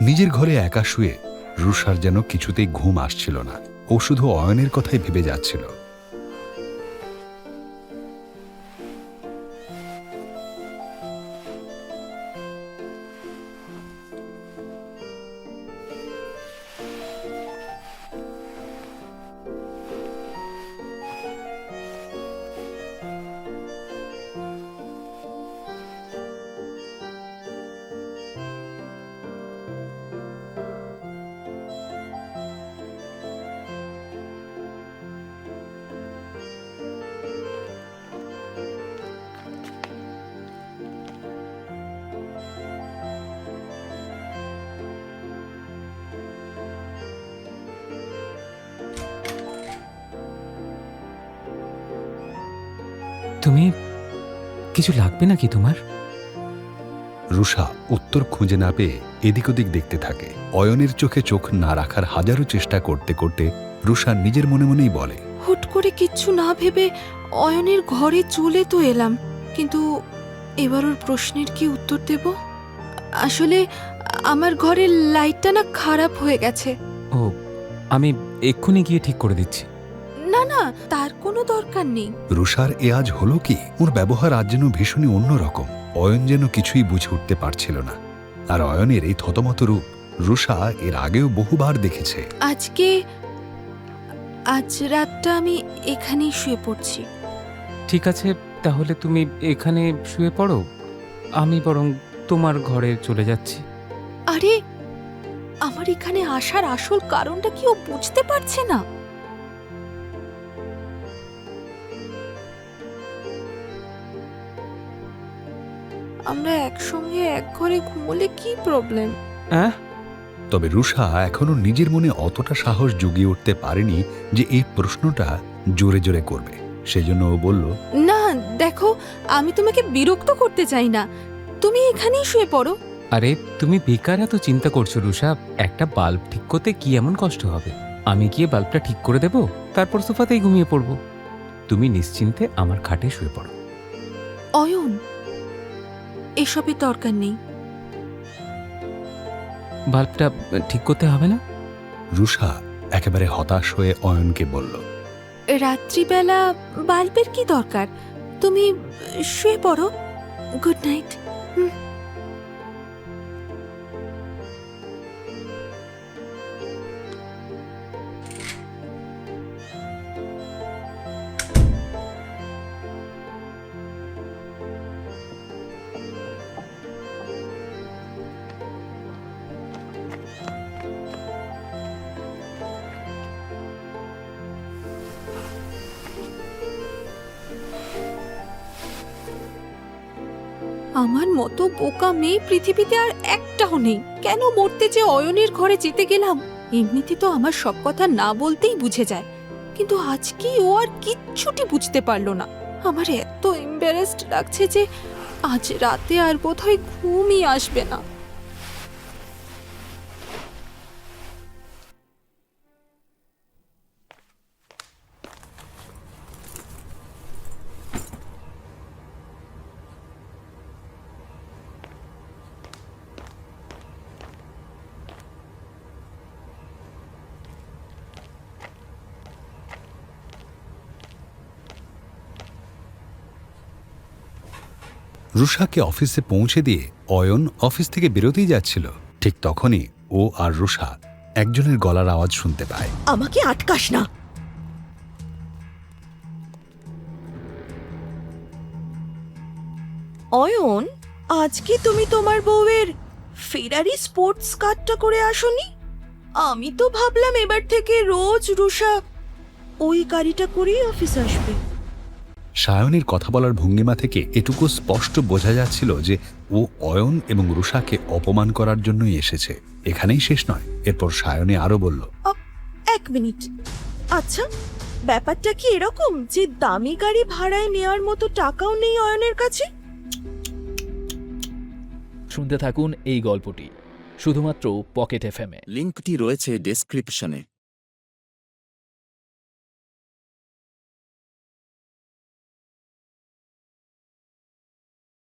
নিজের ঘরে একা শুয়ে রুষার যেন কিছুতেই ঘুম আসছিল না। ও শুধু অয়নের কথাই ভেবে যাচ্ছিল। তুমি কিছু লাগবে নাকি তোমার? রুষা উত্তর খুঁজে না পেয়ে এদিক ওদিক দেখতে থাকে। অয়নের চোখে চোখ না রাখার হাজারো চেষ্টা করতে করতে রুষা নিজের মনে মনেই বলে হুট করে কিচ্ছু না ভেবে অয়নের ঘরে চলে তো এলাম কিন্তু এবার ওর প্রশ্নের কি উত্তর দেব? আসলে আমার ঘরের লাইটটা না খারাপ হয়ে গেছে। ও আমি এক্ষুনি গিয়ে ঠিক করে দিচ্ছি। না না তার কোনো দরকার নেই। রুষার এ আজ হলো কি? ওর ব্যবহার আজ যেন ভীষণই অন্যরকম। অয়ন যেন কিছুই বুঝে উঠতে পারছিল না। আর অয়নের এই থতমত রূপ রুষা এর আগেও বহুবার দেখেছে। আজকে আজ রাতটা আমি এখানেই শুয়ে পড়ছি। ঠিক আছে তাহলে তুমি এখানে শুয়ে পড়ো। আমি বরং তোমার ঘরে চলে যাচ্ছি। আরে আমার এখানে আসার আসল কারণটা কি ও বুঝতে পারছে না? আমরা একসঙ্গে এক ঘরে ঘুমোলে কি প্রবলেম হ্যাঁ তবে রুষা এখনও নিজের মনে অতটা সাহস জুগিয়ে উঠতে পারেনি যে এই প্রশ্নটা জোরে জোরে করবে। সেজন্য ও বলল না দেখো আমি তোমাকে বিরক্ত করতে চাই না। তুমি এখানেই শুয়ে পড়ো। আরে তুমি বেকার এত চিন্তা করছ রুষা একটা বাল্ব ঠিক করতে কি এমন কষ্ট হবে? আমি গিয়ে বাল্বটা ঠিক করে দেব তারপর সোফাতেই ঘুমিয়ে পড়ব। তুমি নিশ্চিন্তে আমার খাটে শুয়ে পড়ো। অয়ন এসবের দরকার নেই। বাল্বটা ঠিক করতে হবে না? রুষা একেবারে হতাশ হয়ে অয়নকে বলল রাত্রিবেলা বাল্বের কি দরকার? তুমি শুয়ে পড়ো। Good night. আমার মতো বোকা মেয়ে পৃথিবীতে আর একটাও নেই। কেন মরতে যে অয়নের ঘরে যেতে গেলাম? এমনিতে তো আমার সব কথা না বলতেই বুঝে যায়। কিন্তু আজকে ও আর কিচ্ছুটি বুঝতে পারল না। আমার এত এম্বারেসড লাগছে যে আজ রাতে আর বোধহয় ঘুমই আসবে না। রুষাকে অফিসে পৌঁছে দিয়ে অয়ন অফিস থেকে বেরোতেই যাচ্ছিল। ঠিক তখনই ও আর রুষা একজনের গলার আওয়াজ শুনতে পায়। আমাকে আটকাস না। অয়ন, আজকে তুমি তোমার বউয়ের ফেরারি স্পোর্টস কারটা করে আসনি? আমি তো ভাবলাম এবার থেকে রোজ রুষা ওই গাড়িটা করেই অফিস আসবে। সায়নের কথা বলার ভঙ্গিমা থেকে এটুকু স্পষ্ট বোঝা যাচ্ছিল যে ও অয়ন এবং রুষাকে অপমান করার জন্যই এসেছে। এখানেই শেষ নয়। এরপর সায়নে আরও বলল এক মিনিট। আচ্ছা ব্যাপারটা কি এরকম যে দামি গাড়ি ভাড়ায় নেওয়ার মতো টাকাও নেই অয়নের কাছে? শুনতে থাকুন এই গল্পটি শুধুমাত্র পকেট এফএমে লিঙ্কটি রয়েছে ডেসক্রিপশনে।